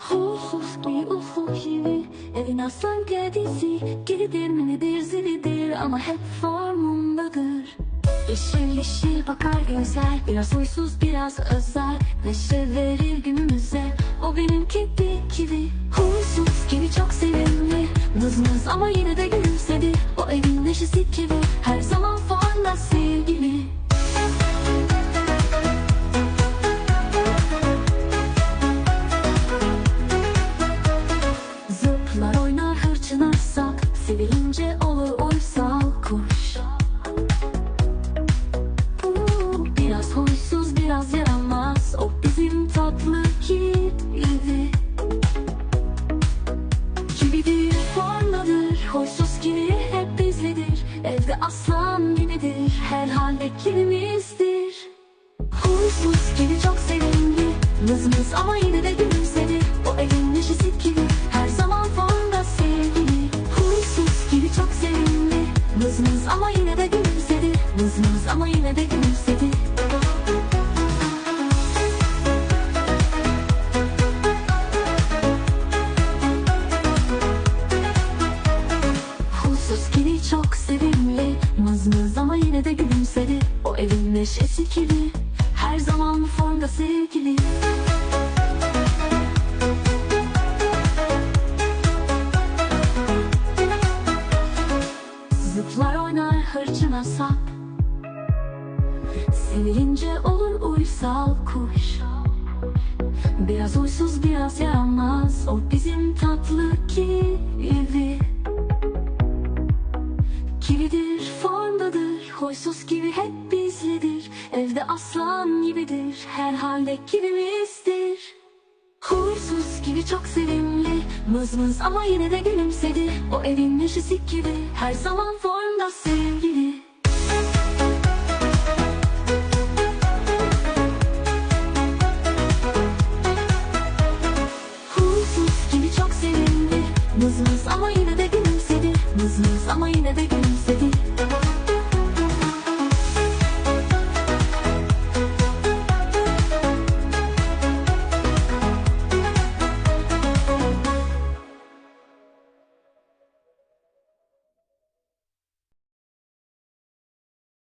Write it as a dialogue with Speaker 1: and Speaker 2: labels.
Speaker 1: Huysuz bir ufuk gibi Evin aslan kedisi. Gididir minidir zilidir Ama hep formundadır Yeşil yeşil bakar gözler Biraz huysuz biraz özel. Neşe verir günümüze O benim kedi gibi. Huysuz gibi çok sevimli Mız mız ama yine de gülümsedi. O evin neşesi gibi Her zaman formda sevgili Sevilince olur uysal kuş. Biraz huysuz biraz yaramaz. O bizim tatlı kedi Gibidir formadır Huysuz gibi hep bizledir Evde aslan gibidir. Her halde kedimizdir Huysuz gibi çok sevimli. Mız mız ama yine de gülümsedi O evin neşesi gibi ama yine de gülümsedi Huysuz gibi çok sevimli. Mız mız ama yine de gülümsedi. O evin neşesi gibi Her zaman formda sevgili. Zıplar oynar hırçına sap Sevilince olur uysal kuş. Biraz uysuz biraz yaramaz. O bizim tatlı kedi Kilidir, formdadır, huysuz gibi hep bizledir. Evde aslan gibidir, her halde kibimizdir Huysuz gibi çok sevimli, mız mız ama yine de gülümsedi. O evin neşesi gibi, her zaman formda sevgili yine de gülümsedi. Mız mız ama yine de gülümsedi